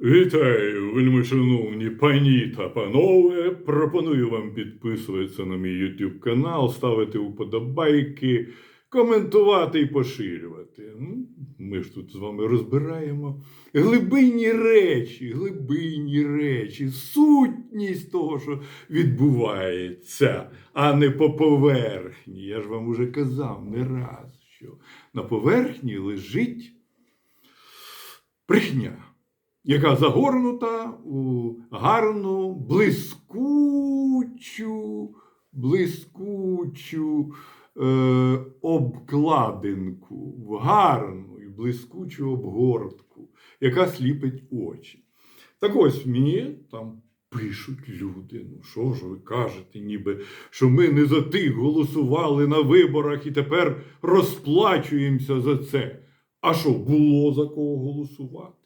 Вітаю, вельми шановні пані та панове. Пропоную вам підписуватися на мій YouTube канал, ставити вподобайки, коментувати і поширювати. Ну, Ми ж тут з вами розбираємо глибинні речі, глибинні речі, сутність того, що відбувається, а не по поверхні. Я ж вам уже казав не раз, що на поверхні лежить брехня яка загорнута у гарну, блискучу, блискучу е, обкладинку, в гарну і блискучу обгортку, яка сліпить очі. Так ось мені там пишуть люди. Ну що ж ви кажете, ніби, що ми не за тих голосували на виборах і тепер розплачуємося за це. А що було за кого голосувати?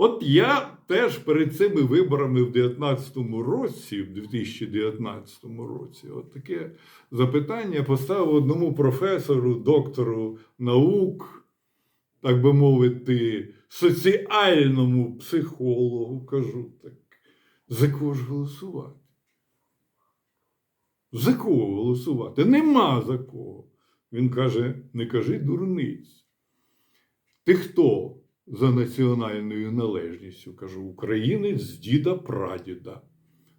От я теж перед цими виборами в 2019 році, в 2019 році, от таке запитання поставив одному професору, доктору наук, так би мовити, соціальному психологу, кажу так, за кого ж голосувати? За кого голосувати? Нема за кого. Він каже: не кажи дурниць. Ти хто? За національною належністю. Кажу, українець з діда прадіда.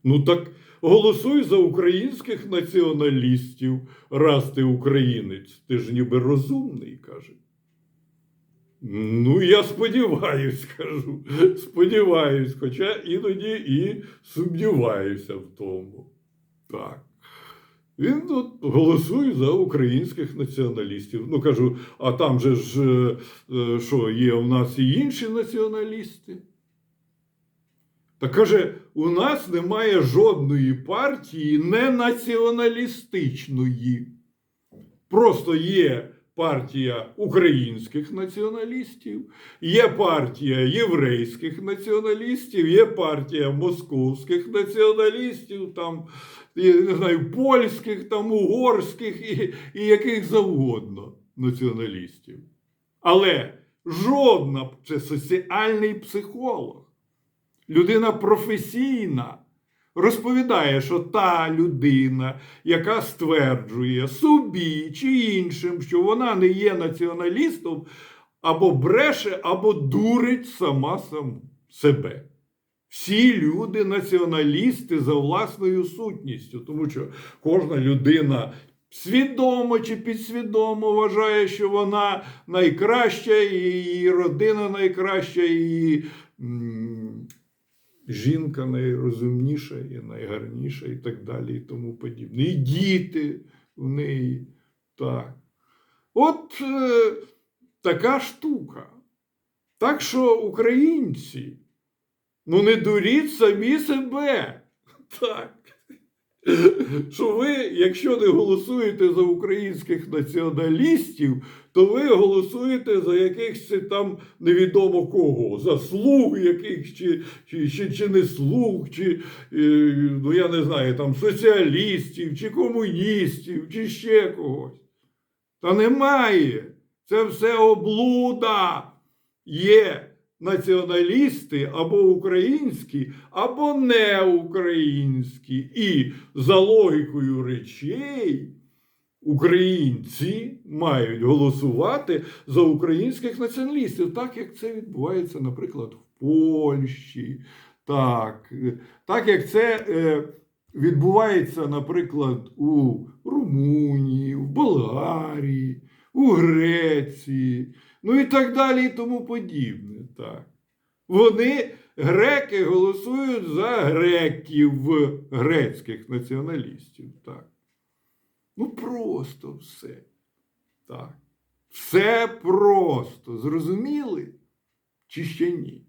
Ну так голосуй за українських націоналістів, раз ти українець, ти ж ніби розумний, каже. Ну, я сподіваюсь, кажу. Сподіваюсь, хоча іноді і сумніваюся в тому. Так. Він от голосує за українських націоналістів. Ну кажу, а там же ж е, е, що, є у нас і інші націоналісти. Та каже, у нас немає жодної партії не націоналістичної. Просто є партія українських націоналістів, є партія єврейських націоналістів, є партія московських націоналістів, там, я не знаю, польських, там, угорських і, і яких завгодно націоналістів. Але жодна це соціальний психолог, людина професійна. Розповідає, що та людина, яка стверджує собі чи іншим, що вона не є націоналістом, або бреше, або дурить сама сам себе. Всі люди націоналісти за власною сутністю, тому що кожна людина свідомо чи підсвідомо вважає, що вона найкраща, і її родина найкраща, і жінка найрозумніша і найгарніша, і так далі, і тому подібне. І діти в неї так. От е, така штука. Так що українці, ну не дуріть самі себе. Так. Що ви, якщо не голосуєте за українських націоналістів, то ви голосуєте за якихось там невідомо кого, за слуг якихось, чи, чи, чи, чи не слуг, чи е, ну я не знаю, там соціалістів, чи комуністів, чи ще когось. Та немає. Це все облуда. Є націоналісти або українські, або не українські. І за логікою речей українці мають голосувати за українських націоналістів, так як це відбувається, наприклад, в Польщі. Так, так як це е, відбувається, наприклад, у Румунії, в Болгарії, у Греції, ну і так далі, і тому подібне. Так. Вони, греки, голосують за греків, грецьких націоналістів. Так. Ну, просто все. Так. Все просто. Зрозуміли? Чи ще ні?